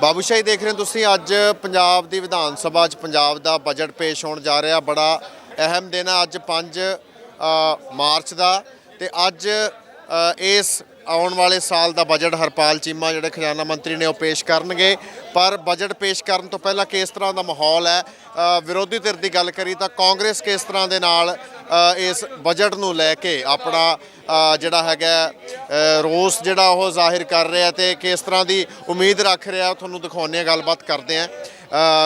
ਬਾਬੂਸ਼ਾਹੀ ਦੇਖ ਰਹੇ ਹੋ ਤੁਸੀਂ, ਅੱਜ ਪੰਜਾਬ ਦੀ ਵਿਧਾਨ ਸਭਾ 'ਚ ਪੰਜਾਬ ਦਾ ਬਜਟ ਪੇਸ਼ ਹੋਣ ਜਾ ਰਿਹਾ। ਬੜਾ ਅਹਿਮ ਦਿਨ ਹੈ ਅੱਜ 5 ਮਾਰਚ ਦਾ ਤੇ ਅੱਜ ਇਸ ਆਉਣ ਵਾਲੇ ਸਾਲ ਦਾ ਬਜਟ ਹਰਪਾਲ ਚੀਮਾ, ਜਿਹੜੇ ਖਜ਼ਾਨਾ ਮੰਤਰੀ ਨੇ ਉਹ ਪੇਸ਼ ਕਰਨਗੇ। ਪਰ ਬਜਟ ਪੇਸ਼ ਕਰਨ ਤੋਂ ਪਹਿਲਾਂ ਕਿਸ ਤਰ੍ਹਾਂ ਦਾ ਮਾਹੌਲ ਹੈ? ਵਿਰੋਧੀ ਧਿਰ ਦੀ ਗੱਲ ਕਰੀ ਤਾਂ ਕਾਂਗਰਸ ਕਿਸ ਤਰ੍ਹਾਂ ਦੇ ਨਾਲ ਇਸ ਬਜਟ ਨੂੰ ਲੈ ਕੇ ਆਪਣਾ ਜਿਹੜਾ ਹੈਗਾ ਰੋਸ ਜਿਹੜਾ ਉਹ ਜ਼ਾਹਿਰ ਕਰ ਰਿਹਾ ਤੇ ਕਿਸ ਤਰ੍ਹਾਂ ਦੀ ਉਮੀਦ ਰੱਖ ਰਿਹਾ ਉਹ ਤੁਹਾਨੂੰ ਦਿਖਾਉਂਦੇ ਆ ਗੱਲਬਾਤ ਕਰਦੇ ਆ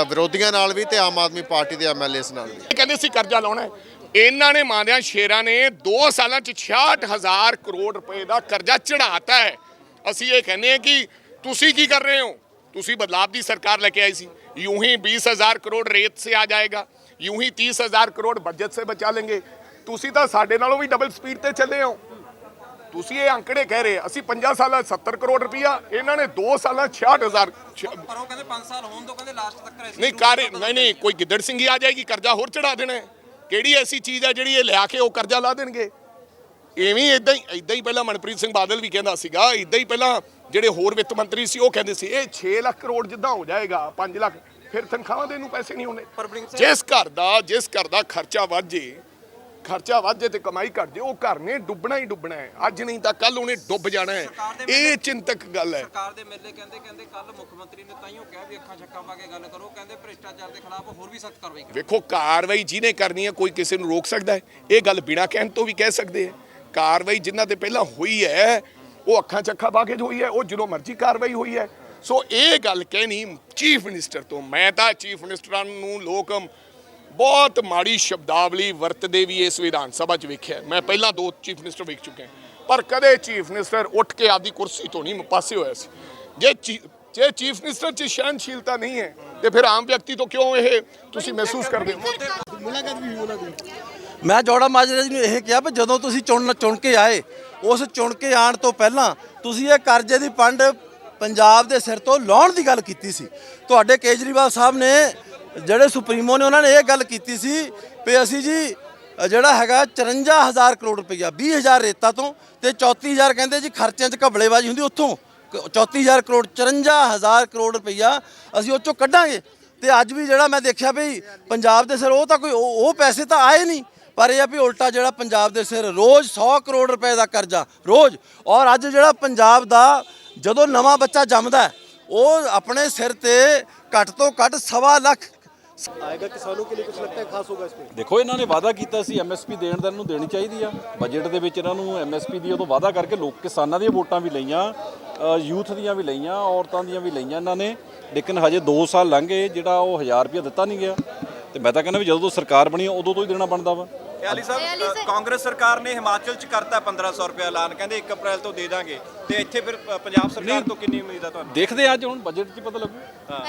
ਵਿਰੋਧੀਆਂ ਨਾਲ ਵੀ ਤੇ ਆਮ ਆਦਮੀ ਪਾਰਟੀ ਦੇ ਐਮਐਲਏਸ ਨਾਲ ਵੀ। ਕਹਿੰਦੇ ਸੀ ਕਰਜ਼ਾ ਲਾਉਣਾ ਇਹਨਾਂ ਨੇ ਮਾਨਿਆ ਸ਼ੇਰਾਂ ਨੇ 2 ਸਾਲਾਂ ਚ 66000 ਕਰੋੜ ਰੁਪਏ ਦਾ ਕਰਜ਼ਾ ਚੜਾਤਾ ਹੈ ਅਸੀਂ ਇਹ ਕਹਿੰਦੇ ਹਾਂ ਕਿ ਤੁਸੀਂ ਕੀ ਕਰ ਰਹੇ ਹੋ ਤੁਸੀਂ ਬਦਲਾਵ ਦੀ ਸਰਕਾਰ ਲੈ ਕੇ ਆਈ ਸੀ यूं ही 20000 ਕਰੋੜ ਰੇਤ ਸੇ ਆ ਜਾਏਗਾ यूं ही 30000 ਕਰੋੜ ਬਜਟ ਸੇ ਬਚਾ लेंगे ਤੁਸੀਂ ਤਾਂ ਸਾਡੇ ਨਾਲੋਂ ਵੀ ਡਬਲ ਸਪੀਡ ਤੇ ਚੱਲੇ ਹੋ ਤੁਸੀਂ ਇਹ ਅੰਕੜੇ ਕਹਿ ਰਹੇ ਅਸੀਂ 50 ਸਾਲਾਂ 'ਚ 70 ਕਰੋੜ ਰੁਪਇਆ ਇਹਨਾਂ ਨੇ 2 ਸਾਲਾਂ 'ਚ 66000 ਛ- ਪਰ ਉਹ ਕਹਿੰਦੇ 5 ਸਾਲ ਹੋਣ ਤੋਂ ਕਹਿੰਦੇ ਲਾਸਟ ਤੱਕ ਐਸੀ ਨਹੀਂ ਕਰ ਨਹੀਂ ਨਹੀਂ ਕੋਈ ਗਿੱਦੜ ਸਿੰਘੀ ਆ ਜਾਏਗੀ ਕਰਜ਼ਾ ਹੋਰ ਚੜਾ ਦੇਣਾ ਹੈ। ਕਿਹੜੀ ਐਸੀ ਚੀਜ਼ ਹੈ ਜਿਹੜੀ ਇਹ ਲਿਆ ਕੇ ਉਹ ਕਰਜ਼ਾ ਲਾ ਦੇਣਗੇ? ਐਵੇਂ ਇਦਾਂ ਹੀ ਇਦਾਂ ਹੀ ਪਹਿਲਾਂ ਮਨਪ੍ਰੀਤ ਸਿੰਘ ਬਾਦਲ ਵੀ ਕਹਿੰਦਾ ਸੀਗਾ ਇਦਾਂ ਹੀ ਪਹਿਲਾਂ ਜਿਹੜੇ ਹੋਰ ਵਿੱਤ ਮੰਤਰੀ ਸੀ ਉਹ ਕਹਿੰਦੇ ਸੀ ਇਹ 6 ਲੱਖ ਕਰੋੜ ਜਿੱਦਾਂ ਹੋ ਜਾਏਗਾ 5 ਲੱਖ ਫਿਰ ਤਨਖਾਹਾਂ ਦੇਣ ਨੂੰ ਪੈਸੇ ਨਹੀਂ ਹੋਣੇ ਜਿਸ ਘਰ ਦਾ ਜਿਸ ਘਰ ਦਾ ਖਰਚਾ ਵੱਧ ਜੇ ਖਰਚਾ ਵੱਧ ਜੇ ਤੇ ਕਮਾਈ ਘਟ ਜੇ ਉਹ ਘਰ ਨੇ ਡੁੱਬਣਾ ਹੀ ਡੁੱਬਣਾ ਹੈ। ਅੱਜ ਨਹੀਂ ਤਾਂ ਕੱਲ ਉਹਨੇ ਡੁੱਬ ਜਾਣਾ ਹੈ। ਇਹ ਚਿੰਤਕ ਗੱਲ ਹੈ। ਸਰਕਾਰ ਦੇ ਮੇਲੇ ਕਹਿੰਦੇ ਕਹਿੰਦੇ ਕੱਲ ਮੁੱਖ ਮੰਤਰੀ ਨੇ ਤਾਈਓ ਕਿਹਾ ਵੀ ਅੱਖਾਂ ਛੱਕਾਂ ਪਾ ਕੇ ਗੱਲ ਕਰੋ। ਕਹਿੰਦੇ ਭ੍ਰਿਸ਼ਟਾਚਾਰ ਦੇ ਖਿਲਾਫ ਹੋਰ ਵੀ ਸਖਤ ਕਾਰਵਾਈ ਕਰੋ। ਵੇਖੋ ਕਾਰਵਾਈ ਜਿਹਨੇ ਕਰਨੀ ਹੈ ਕੋਈ ਕਿਸੇ ਨੂੰ ਰੋਕ ਸਕਦਾ ਹੈ। ਇਹ ਗੱਲ ਬਿਨਾਂ ਕਹਿਣ ਤੋਂ ਵੀ ਕਹਿ ਸਕਦੇ ਹੈ। ਕਾਰਵਾਈ ਜਿਨ੍ਹਾਂ ਤੇ ਪਹਿਲਾਂ ਹੋਈ ਹੈ ਉਹ ਅੱਖਾਂ ਚੱਖਾਂ ਪਾ ਕੇ ਜੋ ਹੋਈ ਹੈ ਉਹ ਜਦੋਂ ਮਰਜ਼ੀ ਕਾਰਵਾਈ ਹੋਈ ਹੈ। ਸੋ ਇਹ ਗੱਲ ਕਹਿਣੀ ਚੀਫ ਮਿਨਿਸਟਰ ਤੋਂ। ਮੈਂ ਤਾਂ ਚੀਫ ਮਿਨਿਸਟਰਾਂ ਨੂੰ ਲੋਕ ਬਹੁਤ ਮਾੜੀ ਸ਼ਬਦਾਵਲੀ ਵਰਤਦੇ ਵੀ ਇਸ ਵਿਧਾਨ ਸਭਾ 'ਚ ਵੇਖਿਆ ਮੈਂ ਪਹਿਲਾਂ ਦੋ ਚੀਫ ਮਿਨਿਸਟਰ ਵੇਖ ਚੁੱਕੇ ਪਰ ਕਦੇ ਚੀਫ ਮਿਨਿਸਟਰ ਉੱਠ ਕੇ ਆਪਦੀ ਕੁਰਸੀ ਤੋਂ ਨਹੀਂ ਪਾਸੇ ਹੋਇਆ ਸੀ। ਜੇ ਜੇ ਚੀਫ ਮਿਨਿਸਟਰ 'ਚ ਸਹਿਣਸ਼ੀਲਤਾ ਨਹੀਂ ਹੈ, ਤੇ ਫਿਰ ਆਮ ਵਿਅਕਤੀ ਤੋਂ ਕਿਉਂ ਇਹ ਤੁਸੀਂ ਮਹਿਸੂਸ ਕਰਦੇ ਹੋ? ਮੈਂ ਜੋੜਾ ਮਾਜਰਾ ਜੀ ਨੂੰ ਇਹ ਕਿਹਾ ਵੀ ਜਦੋਂ ਤੁਸੀਂ ਚੁਣ ਚੁਣ ਕੇ ਆਏ, ਉਸ ਚੁਣ ਕੇ ਆਣ ਤੋਂ ਪਹਿਲਾਂ ਤੁਸੀਂ ਇਹ ਕਰਜ਼ੇ ਦੀ ਪੰਡ ਪੰਜਾਬ ਦੇ ਸਿਰ ਤੋਂ ਲਾਉਣ ਦੀ ਗੱਲ ਕੀਤੀ ਸੀ। ਤੁਹਾਡੇ ਕੇਜਰੀਵਾਲ ਸਾਹਿਬ ਨੇ ਜਿਹੜੇ ਸੁਪਰੀਮੋ ਨੇ ਉਹਨਾਂ ਨੇ ਇਹ ਗੱਲ ਕੀਤੀ ਸੀ ਵੀ ਅਸੀਂ ਜੀ ਜਿਹੜਾ ਹੈਗਾ 54000 ਕਰੋੜ ਰੁਪਈਆ 20000 ਰੇਤਾ ਤੋਂ ਤੇ 34000 ਕਹਿੰਦੇ ਜੀ ਖਰਚਿਆਂ 'ਚ ਘਬਲੇਬਾਜ਼ੀ ਹੁੰਦੀ ਉੱਥੋਂ। ਕ- 34000 ਕਰੋੜ 54000 ਕਰੋੜ ਰੁਪਈਆ ਅਸੀਂ ਉਹ ਚੋਂ ਕੱਢਾਂਗੇ। ਤੇ ਅੱਜ ਵੀ ਜਿਹੜਾ ਮੈਂ ਦੇਖਿਆ ਵੀ ਪੰਜਾਬ ਦੇ ਸਿਰ ਉਹ ਤਾਂ ਕੋਈ, ਉਹ ਉਹ ਪੈਸੇ ਤਾਂ ਆਏ ਨਹੀਂ, ਪਰ ਇਹ ਆ ਵੀ ਉਲਟਾ ਜਿਹੜਾ ਪੰਜਾਬ ਦੇ ਸਿਰ ਰੋਜ਼ 100 ਕਰੋੜ ਰੁਪਏ ਦਾ ਕਰਜ਼ਾ, ਰੋਜ਼। ਔਰ ਅੱਜ ਜਿਹੜਾ ਪੰਜਾਬ ਦਾ ਜਦੋਂ ਨਵਾਂ ਬੱਚਾ ਜੰਮਦਾ, ਉਹ ਆਪਣੇ ਸਿਰ ਤੇ ਘੱਟ ਤੋਂ ਘੱਟ ਸਵਾ ਲੱਖ ਦੇਖੋ ਇਹਨਾਂ ਨੇ ਵਾਅਦਾ ਕੀਤਾ ਸੀ ਐਮਐਸਪੀ ਦੇਣ ਦਾ ਇਹਨੂੰ ਦੇਣੀ ਚਾਹੀਦੀ ਆ। ਬਜਟ ਦੇ ਵਿੱਚ ਇਹਨਾਂ ਨੂੰ ਐਮਐਸਪੀ ਦੀ ਉਦੋਂ ਵਾਅਦਾ ਕਰਕੇ ਲੋਕ ਕਿਸਾਨਾਂ ਦੀਆਂ ਵੋਟਾਂ ਵੀ ਲਈਆਂ ਯੂਥ ਦੀਆਂ ਵੀ ਲਈਆਂ ਔਰਤਾਂ ਦੀਆਂ ਵੀ ਲਈਆਂ ਇਹਨਾਂ ਨੇ। ਲੇਕਿਨ ਹਜੇ 2 ਸਾਲ ਲੰਘ ਗਏ ਜਿਹੜਾ ਉਹ 1000 ਰੁਪਏ ਦਿੱਤਾ ਨਹੀਂ ਗਿਆ। ਤੇ ਮੈਂ ਤਾਂ ਕਹਿੰਦਾ ਵੀ ਜਦੋਂ ਤੋਂ ਸਰਕਾਰ ਬਣੀ ਉਦੋਂ ਤੋਂ ਹੀ ਦੇਣਾ ਬਣਦਾ ਵਾ। ਅਲੀ ਸਾਹਿਬ ਕਾਂਗਰਸ ਸਰਕਾਰ ਨੇ ਹਿਮਾਚਲ ਚ ਕਰਤਾ 1500 ਰੁਪਏ ਐਲਾਨ ਕਹਿੰਦੇ 1 ਅਪ੍ਰੈਲ ਤੋਂ ਦੇ ਦਾਂਗੇ। ਤੇ ਇੱਥੇ ਫਿਰ ਪ- ਪੰਜਾਬ ਸਰਕਾਰ ਤੋਂ ਕਿੰਨੀ ਉਮੀਦ ਆ ਤੁਹਾਨੂੰ? ਦੇਖਦੇ ਆ ਅੱਜ ਹੁਣ ਬਜਟ 'ਚ ਪਤਾ ਲੱਗੂ।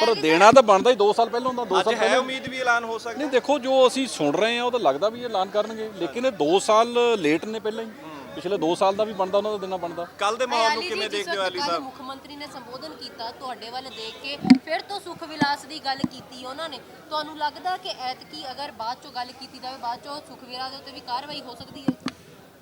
ਪਰ ਦੇਣਾ ਤਾਂ ਬਣਦਾ ਹੀ 2 ਸਾਲ ਪਹਿਲਾਂ ਹੁੰਦਾ 2 ਅੱਜ ਸਾਲ ਹੈ ਪਹਿਲਾਂ। ਉਮੀਦ ਵੀ ਐਲਾਨ ਹੋ ਸਕਦਾ। ਨਹੀਂ ਦੇਖੋ ਜੋ ਅਸੀਂ ਸੁਣ ਰਹੇ ਆ ਉਹ ਤਾਂ ਲੱਗਦਾ ਵੀ ਐਲਾਨ ਕਰਨਗੇ। ਲੇਕਿਨ ਇਹ 2 ਸਾਲ ਲੇਟ ਨੇ ਪਹਿਲਾਂ ਹੀ। ਪਿਛਲੇ 2 ਸਾਲ ਦਾ ਵੀ ਬਣਦਾ ਉਹਨਾਂ ਦਾ ਦੇਣਾ ਬਣਦਾ। ਕੱਲ ਦੇ ਮਾਹੌਲ ਨੂੰ ਕਿਵੇਂ ਦੇਖਦੇ ਹੋ ਅਲੀ ਸਾਹਿਬ? ਮੁੱਖ ਮੰਤਰੀ ਨੇ ਸੰਬੋਧਨ ਕੀਤਾ ਤੁਹਾਡੇ ਵੱਲ ਦੇਖ ਕੇ ਫਿਰ ਤੋਂ ਸੁਖ ਵਿਲਾਸ ਦੀ ਗੱਲ ਕੀਤੀ ਉਹਨਾਂ ਨੇ। ਤੁਹਾਨੂੰ ਲੱਗਦਾ ਕਿ ਐਤਕੀ ਅਗਰ ਬਾਅਦ ਚੋਂ ਗੱਲ ਕੀਤੀ ਜਾਵੇ ਬਾਅਦ ਚੋਂ ਸੁਖ ਵਿਲਾਸ ਦੇ ਉੱਤੇ ਵੀ ਕਾਰਵਾਈ ਹੋ ਸਕਦੀ ਹੈ?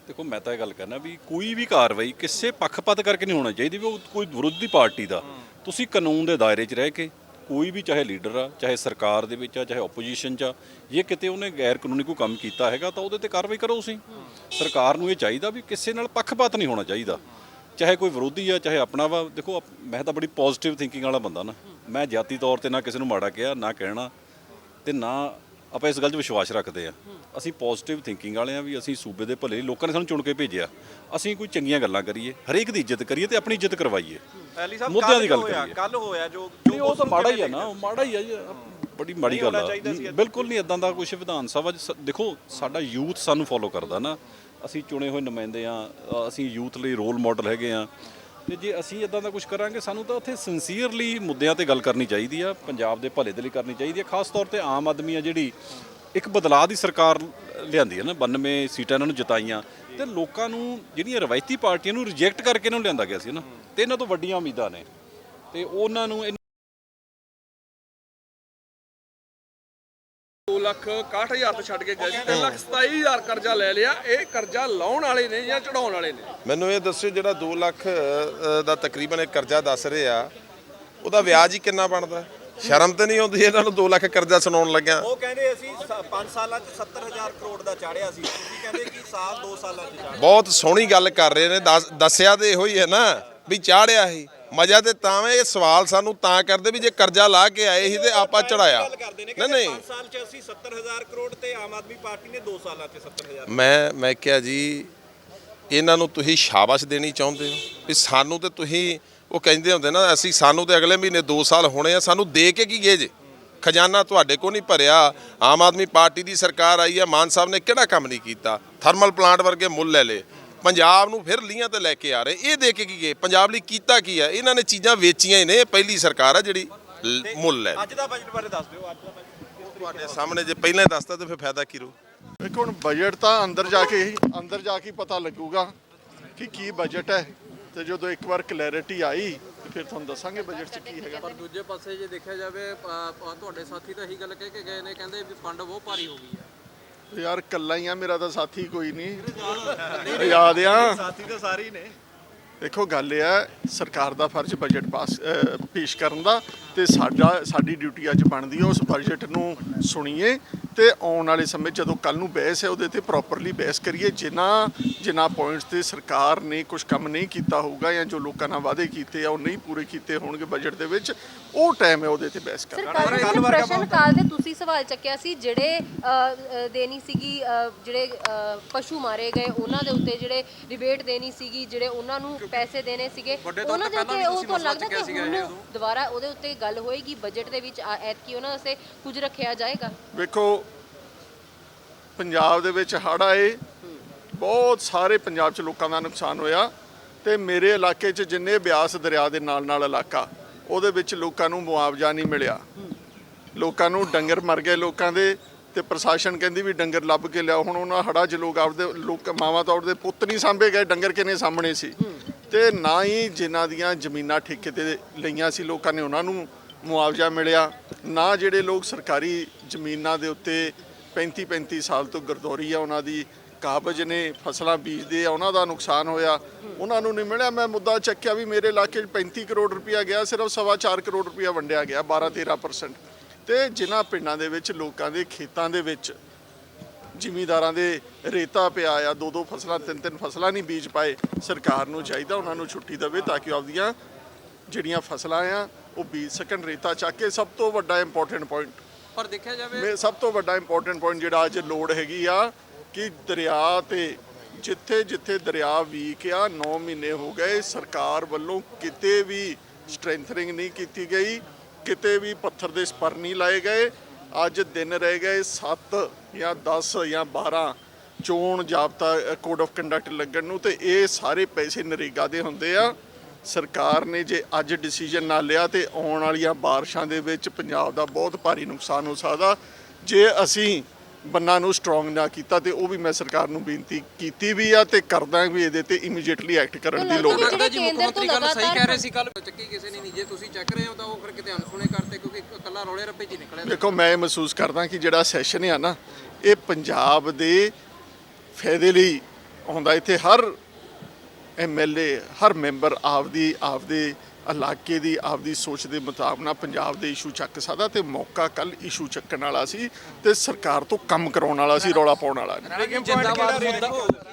ਦੇਖੋ, ਮੈਂ ਤਾਂ ਇਹ ਗੱਲ ਕਰਨਾ ਵੀ ਕੋਈ ਵੀ ਕਾਰਵਾਈ ਕਿਸੇ ਪੱਖਪਾਤ ਕਰਕੇ ਨਹੀਂ ਹੋਣਾ ਚਾਹੀਦੀ ਵੀ ਉਹ ਕੋਈ ਵਿਰੋਧੀ ਪਾਰਟੀ ਦਾ। ਤੁਸੀਂ ਕਾਨੂੰਨ ਦੇ ਦਾਇਰੇ 'ਚ ਰਹਿ ਕੇ ਕੋਈ ਵੀ ਚਾਹੇ ਲੀਡਰ ਆ, ਚਾਹੇ ਸਰਕਾਰ ਦੇ ਵਿੱਚ ਆ, ਚਾਹੇ ਆਪੋਜੀਸ਼ਨ 'ਚ ਆ, ਜੇ ਕਿਤੇ ਉਹਨੇ ਗੈਰ ਕਾਨੂੰਨੀ ਕੋਈ ਕੰਮ ਕੀਤਾ ਹੈਗਾ ਤਾਂ ਉਹਦੇ ਤੇ ਕਾਰਵਾਈ ਕਰੋ ਤੁਸੀਂ। ਸਰਕਾਰ ਨੂੰ ਇਹ ਚਾਹੀਦਾ ਵੀ ਕਿਸੇ ਨਾਲ ਪੱਖਪਾਤ ਨਹੀਂ ਹੋਣਾ ਚਾਹੀਦਾ। ਚਾਹੇ ਕੋਈ ਵਿਰੋਧੀ ਆ, ਚਾਹੇ ਆਪਣਾ ਵਾ, ਦੇਖੋ ਮੈਂ ਤਾਂ ਬੜੀ ਪੋਜ਼ਿਟਿਵ ਥਿੰਕਿੰਗ ਵਾਲਾ ਬੰਦਾ ਨਾ। ਮੈਂ ਜਾਤੀ ਤੌਰ ਤੇ ਨਾ ਕਿਸੇ ਨੂੰ ਮਾੜਾ ਕਿਹਾ, ਨਾ ਕਹਿਣਾ ਤੇ ਨਾ ਆਪਾਂ ਇਸ ਗੱਲ 'ਚ ਵਿਸ਼ਵਾਸ ਰੱਖਦੇ ਆ ਅਸੀਂ ਪੋਜ਼ਿਟਿਵ ਥਿੰਕਿੰਗ ਵਾਲੇ ਆ ਵੀ ਅਸੀਂ ਸੂਬੇ ਦੇ ਭਲੇ ਲਈ ਲੋਕਾਂ ਨੇ ਸਾਨੂੰ ਚੁਣ ਕੇ ਭੇਜਿਆ। ਅਸੀਂ ਕੋਈ ਚੰਗੀਆਂ ਗੱਲਾਂ ਕਰੀਏ ਹਰੇਕ ਦੀ ਇੱਜ਼ਤ ਕਰੀਏ ਤੇ ਆਪਣੀ ਇੱਜ਼ਤ ਕਰਵਾਈਏ। ਅਲੀ ਸਾਹਿਬ ਮੁੱਦਿਆਂ ਦੀ ਗੱਲ ਕਰੀਏ। ਕੱਲ ਹੋਇਆ ਜੋ ਨਹੀਂ ਉਹ ਤਾਂ ਮਾੜਾ ਹੀ ਆ ਨਾ ਉਹ ਮਾੜਾ ਹੀ ਆ ਜੀ ਬੜੀ ਮਾੜੀ ਗੱਲ ਆ। ਬਿਲਕੁਲ ਨਹੀਂ ਇਦਾਂ ਦਾ ਕੁਝ ਵਿਧਾਨ ਸਭਾ ਦੇਖੋ ਸਾਡਾ ਯੂਥ ਸਾਨੂੰ ਫੋਲੋ ਕਰਦਾ ਨਾ। ਅਸੀਂ ਚੁਣੇ ਹੋਏ ਨੁਮਾਇੰਦੇ ਆ ਅਸੀਂ ਯੂਥ ਲਈ ਰੋਲ ਮਾਡਲ ਹੈਗੇ ਆ ਤੇ ਜੇ ਅਸੀਂ ਇਦਾਂ ਦਾ ਕੁਝ ਕਰਾਂਗੇ, ਸਾਨੂੰ ਤਾਂ ਉੱਥੇ ਸਿੰਸੀਅਰਲੀ ਮੁੱਦਿਆਂ ਤੇ ਗੱਲ ਕਰਨੀ ਚਾਹੀਦੀ ਆ, ਪੰਜਾਬ ਦੇ ਭਲੇ ਦੇ ਲਈ ਕਰਨੀ ਚਾਹੀਦੀ ਆ, ਖਾਸ ਤੌਰ ਤੇ ਆਮ ਆਦਮੀ ਆ ਜਿਹੜੀ ਇੱਕ ਬਦਲਾਅ ਦੀ ਸਰਕਾਰ ਲਿਆਂਦੀ ਹੈ ਨਾ 92 ਸੀਟਾਂ ਇਹਨਾਂ ਨੂੰ ਜਿਤਾਈਆਂ, ਤੇ ਲੋਕਾਂ ਨੂੰ ਜਿਹੜੀਆਂ ਰਵਾਇਤੀ ਪਾਰਟੀਆਂ ਨੂੰ ਰਿਜੈਕਟ ਕਰਕੇ ਇਹਨਾਂ ਨੂੰ ਲਿਆਂਦਾ ਗਿਆ ਸੀ ਨਾ, ਤੇ ਇਹਨਾਂ ਤੋਂ ਵੱਡੀਆਂ ਉਮੀਦਾਂ ਨੇ, ਤੇ ਉਹਨਾਂ ਨੂੰ ਲੱਖ 61000 ਤੋਂ ਛੱਡ ਕੇ ਗਏ ਸੀ। 3 ਲੱਖ 27000 ਕਰਜ਼ਾ ਲੈ ਲਿਆ। ਇਹ ਕਰਜ਼ਾ ਲਾਉਣ ਵਾਲੇ ਨੇ ਜਾਂ ਚੜਾਉਣ ਵਾਲੇ ਨੇ? ਮੈਨੂੰ ਇਹ ਦੱਸਿਓ ਜਿਹੜਾ 2 ਲੱਖ ਦਾ ਤਕਰੀਬਨ ਇਹ ਕਰਜ਼ਾ ਦੱਸ ਰਹੇ ਆ ਉਹਦਾ ਵਿਆਜ ਹੀ ਕਿੰਨਾ ਬਣਦਾ? ਸ਼ਰਮ ਤੇ ਨਹੀਂ ਆਉਂਦੀ ਇਹਨਾਂ ਨੂੰ 2 ਲੱਖ ਕਰਜ਼ਾ ਸੁਣਾਉਣ ਲੱਗਿਆ। ਉਹ ਕਹਿੰਦੇ ਅਸੀਂ 5 ਸਾਲਾਂ 'ਚ 70000 ਕਰੋੜ ਦਾ ਚਾੜਿਆ ਸੀ। ਤੁਸੀਂ ਕਹਿੰਦੇ ਕਿ ਸਾਲ 2 ਸਾਲਾਂ 'ਚ ਚਾੜਿਆ। ਬਹੁਤ ਸੋਹਣੀ ਗੱਲ ਕਰ ਰਹੇ ਨੇ। ਦੱਸ- ਦੱਸਿਆ ਤੇ ਇਹੋ ਹੀ ਹੈ ਨਾ ਵੀ ਚਾੜਿਆ ਸੀ। ਮਜ਼ਾ ਤੇ ਤਾਂ ਵੇ ਇਹ ਸਵਾਲ ਸਾਨੂੰ ਤਾਂ ਕਰਦੇ ਵੀ ਜੇ ਕਰਜ਼ਾ ਲਾ ਕੇ ਆਏ ਸੀ ਤੇ ਆਪਾਂ ਚੜਾਇਆ। ਨਹੀਂ ਨਹੀਂ। 5 ਸਾਲ 'ਚ ਅਸੀਂ 70000 ਕਰੋੜ ਤੇ ਆਮ ਆਦਮੀ ਪਾਰਟੀ ਨੇ 2 ਸਾਲਾਂ 'ਚ 70000 ਮੈਂ ਮੈਂ ਕਿਹਾ ਜੀ ਇਹਨਾਂ ਨੂੰ ਤੁਸੀਂ ਸ਼ਾਬਾਸ਼ ਦੇਣੀ ਚਾਹੁੰਦੇ ਹੋ? ਵੀ ਸਾਨੂੰ ਤੇ ਤੁਸੀਂ ਉਹ ਕਹਿੰਦੇ ਹੁੰਦੇ ਨਾ ਅਸੀਂ ਸਾਨੂੰ ਤੇ ਅਗਲੇ ਮਹੀਨੇ 2 ਸਾਲ ਹੋਣੇ ਆ ਸਾਨੂੰ ਦੇ ਕੇ ਕੀ ਗਏ ਜੇ? ਖਜ਼ਾਨਾ ਤੁਹਾਡੇ ਕੋ ਨਹੀਂ ਭਰਿਆ ਆਮ ਆਦਮੀ ਪਾਰਟੀ ਦੀ ਸਰਕਾਰ ਆਈ ਹੈ ਮਾਨ ਸਾਹਿਬ ਨੇ ਕਿਹੜਾ ਕੰਮ ਨਹੀਂ ਕੀਤਾ? ਥਰਮਲ ਪਲਾਂਟ ਵਰਗੇ ਮੁੱਲ ਲੈ ਲਏ। ਪੰਜਾਬ ਨੂੰ ਫਿਰ ਲੀਆਂ ਤੇ ਲੈ ਕੇ ਆ ਰਹੇ। ਇਹ ਦੇ ਕੇ ਕੀ ਗਏ? ਪੰਜਾਬ ਲਈ ਕੀਤਾ ਕੀ ਹੈ? ਇਹਨਾਂ ਨੇ ਚੀਜ਼ਾਂ ਵੇਚੀਆਂ ਹੀ ਨੇ। ਪਹਿਲੀ ਸਰਕਾਰ ਹੈ ਜਿਹੜੀ ਮੁੱਲ ਲੈ ਅੱਜ ਦਾ ਬਜਟ ਬਾਰੇ ਦੱਸ ਦਿਓ। ਅੱਜ ਦਾ ਬਜਟ ਤੁਹਾਡੇ ਸਾਹਮਣੇ ਜੇ ਪਹਿਲਾਂ ਹੀ ਦੱਸਤਾ ਤੇ ਫਿਰ ਫਾਇਦਾ ਕੀ ਰੂ ਦੇਖੋ ਹੁਣ ਬਜਟ ਤਾਂ ਅੰਦਰ ਜਾ ਕੇ ਹੀ ਅੰਦਰ ਜਾ ਕੇ ਹੀ ਪਤਾ ਲੱਗੂਗਾ ਕਿ ਕੀ ਬਜਟ ਹੈ। ਤੇ ਜਦੋਂ ਇੱਕ ਵਾਰ ਕਲੈਰਿਟੀ ਆਈ ਤੇ ਫਿਰ ਤੁਹਾਨੂੰ ਦੱਸਾਂਗੇ ਬਜਟ 'ਚ ਕੀ ਹੈਗਾ। ਪਰ ਦੂਜੇ ਪਾਸੇ ਜੇ ਦੇਖਿਆ ਜਾਵੇ ਤੁਹਾਡੇ ਸਾਥੀ ਤਾਂ ਇਹੀ ਗੱਲ ਕਹਿ ਕੇ ਗਏ ਨੇ ਕਹਿੰਦੇ ਵੀ ਫੰਡ ਬਹੁਤ ਭਾਰੀ ਹੋ ਗਈ ਹੈ। ਯਾਰ ਕੱਲਾ ਹੀ ਆ ਮੇਰਾ ਤਾਂ ਸਾਥੀ ਕੋਈ ਨਹੀਂ। ਯਾਦ ਆ? ਸਾਥੀ ਤਾਂ ਸਾਰੇ ਹੀ ਨੇ। ਦੇਖੋ ਗੱਲ ਇਹ ਹੈ ਸਰਕਾਰ ਦਾ ਫਰਜ਼ ਬਜਟ ਪਾਸ ਪੇਸ਼ ਕਰਨ ਦਾ ਤੇ ਸਾਡਾ ਸਾਡੀ ਡਿਊਟੀ ਅੱਜ ਬਣਦੀ ਹੈ ਉਸ ਬਜਟ ਨੂੰ ਸੁਣੀਏ ਤੇ ਆਉਣ ਵਾਲੇ ਸਮੇਂ ਜਦੋਂ ਕੱਲ ਨੂੰ ਬਹਿਸ ਹੈ ਉਹਦੇ ਤੇ ਪ੍ਰੋਪਰਲੀ ਬਹਿਸ ਕਰੀਏ। ਜਿਨ੍ਹਾਂ ਜਿਨ੍ਹਾਂ ਪੁਆਇੰਟਸ ਤੇ ਸਰਕਾਰ ਨੇ ਕੁਝ ਕੰਮ ਨਹੀਂ ਕੀਤਾ ਹੋਊਗਾ ਜਾਂ ਜੋ ਲੋਕਾਂ ਨਾਲ ਵਾਅਦੇ ਕੀਤੇ ਆ ਉਹ ਨਹੀਂ ਪੂਰੇ ਕੀਤੇ ਹੋਣਗੇ ਬਜਟ ਦੇ ਵਿੱਚ ਉਹ ਟਾਈਮ ਹੈ ਉਹਦੇ ਤੇ ਬਹਿਸ ਕਰਨ ਦਾ। ਸਰ ਕੱਲ ਪ੍ਰਸ਼ਨ ਕਾਲ ਦੇ ਤੁਸੀਂ ਸਵਾਲ ਚੱਕਿਆ ਸੀ ਜਿਹੜੇ ਦੇਣੀ ਸੀਗੀ ਜਿਹੜੇ ਪਸ਼ੂ ਮਾਰੇ ਗਏ ਉਹਨਾਂ ਦੇ ਉੱਤੇ ਜਿਹੜੇ ਰਿਬੇਟ ਦੇਣੀ ਸੀਗੀ ਜਿਹੜੇ ਉਹਨਾਂ ਨੂੰ ਪੈਸੇ ਦੇਣੇ ਸੀਗੇ ਉਹਨਾਂ ਦੇ ਉੱਤੇ ਉਹ ਤੋਂ ਲੱਗਦਾ ਕਿ ਹੁਣ। ਦੁਬਾਰਾ ਉਹਦੇ ਉੱਤੇ ਗੱਲ ਹੋਏਗੀ ਬਜਟ ਦੇ ਵਿੱਚ ਐਤਕੀ ਉਹਨਾਂ ਵਾਸਤੇ ਕੁਝ ਰੱਖਿਆ ਜਾਏਗਾ ਵੇਖੋ ਪੰਜਾਬ ਦੇ ਵਿੱਚ ਹੜ੍ਹ ਆਏ ਬਹੁਤ ਸਾਰੇ ਪੰਜਾਬ 'ਚ ਲੋਕਾਂ ਦਾ ਨੁਕਸਾਨ ਹੋਇਆ ਤੇ ਮੇਰੇ ਇਲਾਕੇ 'ਚ ਜਿੰਨੇ ਬਿਆਸ ਦਰਿਆ ਦੇ ਨਾਲ ਨਾਲ ਇਲਾਕਾ ਉਹਦੇ ਵਿੱਚ ਲੋਕਾਂ ਨੂੰ ਮੁਆਵਜ਼ਾ ਨਹੀਂ ਮਿਲਿਆ। ਲੋਕਾਂ ਨੂੰ ਡੰਗਰ ਮਰ ਗਏ ਲੋਕਾਂ ਦੇ ਤੇ ਪ੍ਰਸ਼ਾਸਨ ਕਹਿੰਦੀ ਵੀ ਡੰਗਰ ਲੱਭ ਕੇ ਲਿਆਓ। ਹੁਣ ਉਹਨਾਂ ਹੜਾ 'ਚ ਲੋਕ ਆਪਦੇ, ਲੋਕ ਮਾਵਾਂ ਤੌਰ ਦੇ ਪੁੱਤ ਨਹੀਂ ਸਾਂਭੇ ਗਏ, ਡੰਗਰ ਕਿਨੇ ਸਾਹਮਣੇ ਸੀ? ਤੇ ਨਾ ਹੀ ਜਿਨ੍ਹਾਂ ਦੀਆਂ ਜ਼ਮੀਨਾਂ ਠੇਕੇ ਤੇ ਲਈਆਂ ਸੀ, ਲੋਕਾਂ ਨੇ ਉਹਨਾਂ ਨੂੰ ਮੁਆਵਜ਼ਾ ਮਿਲਿਆ। ਨਾ ਜਿਹੜੇ ਲੋਕ ਸਰਕਾਰੀ ਜ਼ਮੀਨਾਂ ਦੇ ਉੱਤੇ 35 35 ਸਾਲ ਤੋਂ ਗਰਦੌਰੀ ਆ ਉਹਨਾਂ ਦੀ ਕਾਬਜ ਨੇ ਫਸਲਾਂ ਬੀਜਦੇ ਆ ਉਹਨਾਂ ਦਾ ਨੁਕਸਾਨ ਹੋਇਆ। ਉਹਨਾਂ ਨੂੰ ਨਹੀਂ ਮਿਲਿਆ। ਮੈਂ ਮੁੱਦਾ ਚੱਕਿਆ ਵੀ ਮੇਰੇ ਇਲਾਕੇ 'ਚ 35 ਕਰੋੜ ਰੁਪਇਆ ਗਿਆ ਸਿਰਫ ਸਵਾ ਚਾਰ ਕਰੋੜ ਰੁਪਇਆ ਵੰਡਿਆ ਗਿਆ 12 13% ਤੇ ਜਿਨ੍ਹਾਂ ਪਿੰਡਾਂ ਦੇ ਵਿੱਚ ਲੋਕਾਂ ਦੇ ਖੇਤਾਂ ਦੇ ਵਿੱਚ ਜ਼ਿਮੀਦਾਰਾਂ ਦੇ ਰੇਤਾ ਪਿਆ ਆ ਦੋ ਦੋ ਫਸਲਾਂ ਤਿੰਨ ਤਿੰਨ ਫਸਲਾਂ ਨਹੀਂ ਬੀਜ ਪਾਏ ਸਰਕਾਰ ਨੂੰ ਚਾਹੀਦਾ ਉਹਨਾਂ ਨੂੰ ਛੁੱਟੀ ਦੇਵੇ ਤਾਂ ਕਿ ਆਪਦੀਆਂ ਜਿਹੜੀਆਂ ਫਸਲਾਂ ਆ ਉਹ ਬੀਜ ਸਕਣ। ਰੇਤਾ ਚੱਕ ਕੇ ਸਭ ਤੋਂ ਵੱਡਾ ਇੰਪੋਰਟੈਂਟ ਪੁਆਇੰਟ ਪਰ ਦੇਖਿਆ ਜਾਵੇ ਸਭ ਤੋਂ ਵੱਡਾ ਇੰਪੋਰਟੈਂਟ ਪੁਆਇੰਟ ਜਿਹੜਾ ਅੱਜ ਲੋੜ ਹੈਗੀ ਆ ਕਿ ਦਰਿਆ ਤੇ ਜਿੱਥੇ ਜਿੱਥੇ ਦਰਿਆ ਵੀਕ ਆ 9 ਮਹੀਨੇ ਹੋ ਗਏ, ਸਰਕਾਰ ਵੱਲੋਂ ਕਿਤੇ ਵੀ ਸਟਰੈਂਥਨਿੰਗ ਨਹੀਂ ਕੀਤੀ ਗਈ, ਕਿਤੇ ਵੀ ਪੱਥਰ ਦੇ ਸਪਰ ਨਹੀਂ ਲਾਏ ਗਏ। ਅੱਜ ਦਿਨ ਰਹਿ ਗਏ 7 ਜਾਂ 10 ਜਾਂ 12 ਚੋਣ ਜਾਬਤਾ ਕੋਡ ਆਫ ਕੰਡਕਟ ਲੱਗਣ ਨੂੰ ਤੇ ਇਹ ਸਾਰੇ ਪੈਸੇ ਨਰੇਗਾ ਦੇ ਹੁੰਦੇ ਆ। ਸਰਕਾਰ ਨੇ ਜੇ ਅੱਜ ਡਿਸੀਜਨ ਨਾ ਲਿਆ ਤੇ ਆਉਣ ਵਾਲੀਆਂ ਬਾਰਿਸ਼ਾਂ ਦੇ ਵਿੱਚ ਪੰਜਾਬ ਦਾ ਬਹੁਤ ਭਾਰੀ ਨੁਕਸਾਨ ਹੋ ਸਕਦਾ। ਜੇ ਅਸੀਂ ਬੰਨਾਂ ਨੂੰ ਸਟਰੋਂਗ ਨਾ ਕੀਤਾ ਤੇ ਉਹ ਵੀ ਮੈਂ ਸਰਕਾਰ ਨੂੰ ਬੇਨਤੀ ਕੀਤੀ ਵੀ ਆ ਤੇ ਕਰਦਾ ਵੀ ਇਹਦੇ ਤੇ ਇਮੀਡੀਏਟਲੀ ਐਕਟ ਕਰਨ ਦੀ ਲੋੜ ਹੈ ਜੀ ਮੁੱਖ ਮੰਤਰੀ ਗੱਲ ਸਹੀ ਕਹਿ ਰਹੇ ਸੀ ਕੱਲ ਚੱਕੀ ਕਿਸੇ ਨੇ ਨਹੀਂ ਜੇ ਤੁਸੀਂ ਚੱਕ ਰਹੇ ਹੋ ਤਾਂ ਉਹ ਫਿਰ ਕਿਤੇ ਅਣਸੁਣੇ ਕਰਤੇ ਕਿਉਂਕਿ ਇਕੱਲਾ ਰੋਲੇ ਰੱਪੇ 'ਚ ਹੀ ਨਿਕਲਿਆ। ਦੇਖੋ ਮੈਂ ਇਹ ਮਹਿਸੂਸ ਕਰਦਾ ਕਿ ਜਿਹੜਾ ਸੈਸ਼ਨ ਆ ਨਾ ਇਹ ਪੰਜਾਬ ਦੇ ਫਾਇਦੇ ਲਈ ਆਉਂਦਾ। ਇੱਥੇ ਹਰ ਐਮਐਲਏ ਹਰ ਮੈਂਬਰ ਆਪਦੀ ਆਪਦੇ ਇਲਾਕੇ ਦੀ ਆਪਦੀ ਸੋਚ ਦੇ ਮੁਤਾਬਕ ਨਾਲ ਪੰਜਾਬ ਦੇ ਇਸ਼ੂ ਚੱਕ ਸਕਦਾ ਤੇ ਮੌਕਾ ਕੱਲ ਇਸ਼ੂ ਚੱਕਣ ਵਾਲਾ ਸੀ ਤੇ ਸਰਕਾਰ ਤੋਂ ਕੰਮ ਕਰਾਉਣ ਵਾਲਾ ਸੀ ਰੌਲਾ ਪਾਉਣ ਵਾਲਾ ਨਹੀਂ